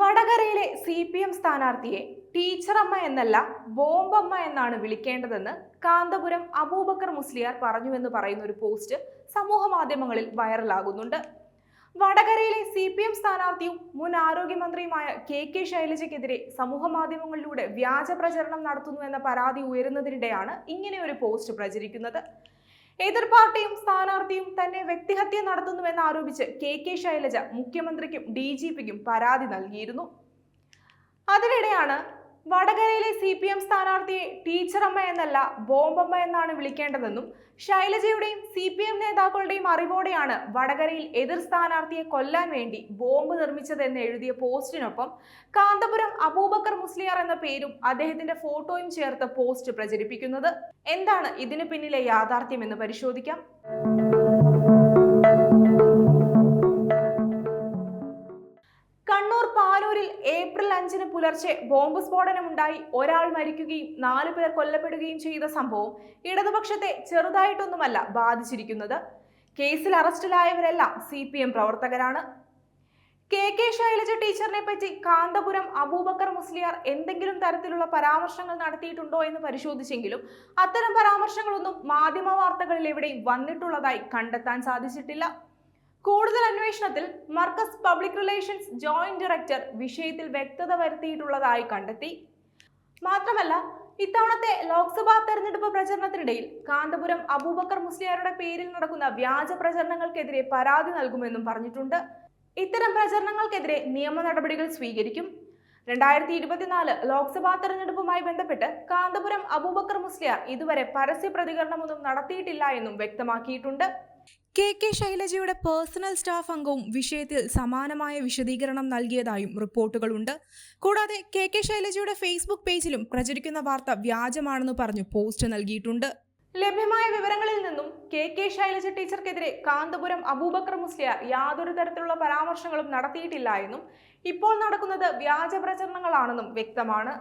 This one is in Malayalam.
വടകരയിലെ സി പി എം സ്ഥാനാർത്ഥിയെ ടീച്ചറമ്മ എന്നല്ല ബോംബമ്മ എന്നാണ് വിളിക്കേണ്ടതെന്ന് കാന്തപുരം അബൂബക്കർ മുസ്ലിയാർ പറഞ്ഞുവെന്ന് പറയുന്ന ഒരു പോസ്റ്റ് സമൂഹ മാധ്യമങ്ങളിൽ വൈറലാകുന്നുണ്ട്. വടകരയിലെ സി പി എം സ്ഥാനാർത്ഥിയും മുൻ ആരോഗ്യമന്ത്രിയുമായ കെ കെ ശൈലജയ്ക്കെതിരെ സമൂഹ മാധ്യമങ്ങളിലൂടെ വ്യാജ പ്രചരണം നടത്തുന്നു എന്ന പരാതി ഉയരുന്നതിനിടെയാണ് ഇങ്ങനെ ഒരു പോസ്റ്റ് പ്രചരിക്കുന്നത്. എതിർ പാർട്ടിയും സ്ഥാനാർത്ഥിയും വ്യക്തിഹത്യ നടത്തുന്നുവെന്ന് ആരോപിച്ച് കെ കെ ശൈലജ മുഖ്യമന്ത്രിക്കും ഡി ജി പിക്കും പരാതി നൽകിയിരുന്നു. അതിനിടെയാണ് വടകരയിലെ സി പി എം സ്ഥാനാർത്ഥിയെ ടീച്ചറമ്മ എന്നല്ല ബോംബമ്മ എന്നാണ് വിളിക്കേണ്ടതെന്നും ശൈലജയുടെയും സി പി എം നേതാക്കളുടെയും അറിവോടെയാണ് വടകരയിൽ എതിർ സ്ഥാനാർത്ഥിയെ കൊല്ലാൻ വേണ്ടി ബോംബ് നിർമ്മിച്ചതെന്ന് എഴുതിയ പോസ്റ്റിനൊപ്പം കാന്തപുരം അബൂബക്കർ മുസ്ലിയാർ എന്ന പേരും അദ്ദേഹത്തിന്റെ ഫോട്ടോയും ചേർത്ത് പോസ്റ്റ് പ്രചരിപ്പിക്കുന്നത്. എന്താണ് ഇതിനു പിന്നിലെ യാഥാർത്ഥ്യം എന്ന് പരിശോധിക്കാം. പാനൂരിൽ ഏപ്രിൽ അഞ്ചിന് പുലർച്ചെ ബോംബ് സ്ഫോടനമുണ്ടായി. ഒരാൾ മരിക്കുകയും നാലു പേർ കൊല്ലപ്പെടുകയും ചെയ്ത സംഭവം ഇടതുപക്ഷത്തെ ചെറുതായിട്ടൊന്നുമല്ല ബാധിച്ചിരിക്കുന്നത്. കേസിൽ അറസ്റ്റിലായവരെല്ലാം സി പി എം പ്രവർത്തകരാണ്. കെ കെ ശൈലജ ടീച്ചറിനെ പറ്റി കാന്തപുരം അബൂബക്കർ മുസ്ലിയാർ എന്തെങ്കിലും തരത്തിലുള്ള പരാമർശങ്ങൾ നടത്തിയിട്ടുണ്ടോ എന്ന് പരിശോധിച്ചെങ്കിലും അത്തരം പരാമർശങ്ങളൊന്നും മാധ്യമ വാർത്തകളിൽ എവിടെയും വന്നിട്ടുള്ളതായി കണ്ടെത്താൻ സാധിച്ചിട്ടില്ല. കൂടുതൽ അന്വേഷണത്തിൽ Markaz public relations joint director വിഷയത്തിൽ വ്യക്തത വരുത്തിയിട്ടുള്ളതായി കണ്ടെത്തി. മാത്രമല്ല ഇത്തവണത്തെ ലോക്സഭാ തെരഞ്ഞെടുപ്പ് പ്രചരണത്തിനിടയിൽ കാന്തപുരം അബൂബക്കർ മുസ്ലിയാരുടെ പേരിൽ നടക്കുന്ന വ്യാജ പ്രചരണങ്ങൾക്കെതിരെ പരാതി നൽകുമെന്നും പറഞ്ഞിട്ടുണ്ട്. ഇത്തരം പ്രചരണങ്ങൾക്കെതിരെ നിയമ നടപടികൾ സ്വീകരിക്കും. രണ്ടായിരത്തി ഇരുപത്തിനാല് ലോക്സഭാ തെരഞ്ഞെടുപ്പുമായി ബന്ധപ്പെട്ട് കാന്തപുരം അബൂബക്കർ മുസ്ലിയാർ ഇതുവരെ പരസ്യ പ്രതികരണമൊന്നും നടത്തിയിട്ടില്ല എന്നും വ്യക്തമാക്കിയിട്ടുണ്ട്. കെ കെ ശൈലജയുടെ പേഴ്സണൽ സ്റ്റാഫ് അംഗവും വിഷയത്തിൽ സമാനമായ വിശദീകരണം നൽകിയതായും റിപ്പോർട്ടുകളുണ്ട്. കൂടാതെ കെ കെ ശൈലജയുടെ ഫേസ്ബുക്ക് പേജിലും പ്രചരിക്കുന്ന വാർത്ത വ്യാജമാണെന്ന് പറഞ്ഞു പോസ്റ്റ് നൽകിയിട്ടുണ്ട്. ലഭ്യമായ വിവരങ്ങളിൽ നിന്നും കെ കെ ശൈലജ ടീച്ചർക്കെതിരെ കാന്തപുരം അബൂബക്കർ മുസ്ലിയാർ യാതൊരു തരത്തിലുള്ള പരാമർശങ്ങളും നടത്തിയിട്ടില്ല എന്നും ഇപ്പോൾ നടക്കുന്നത് വ്യാജ പ്രചരണങ്ങളാണെന്നും വ്യക്തമാണ്.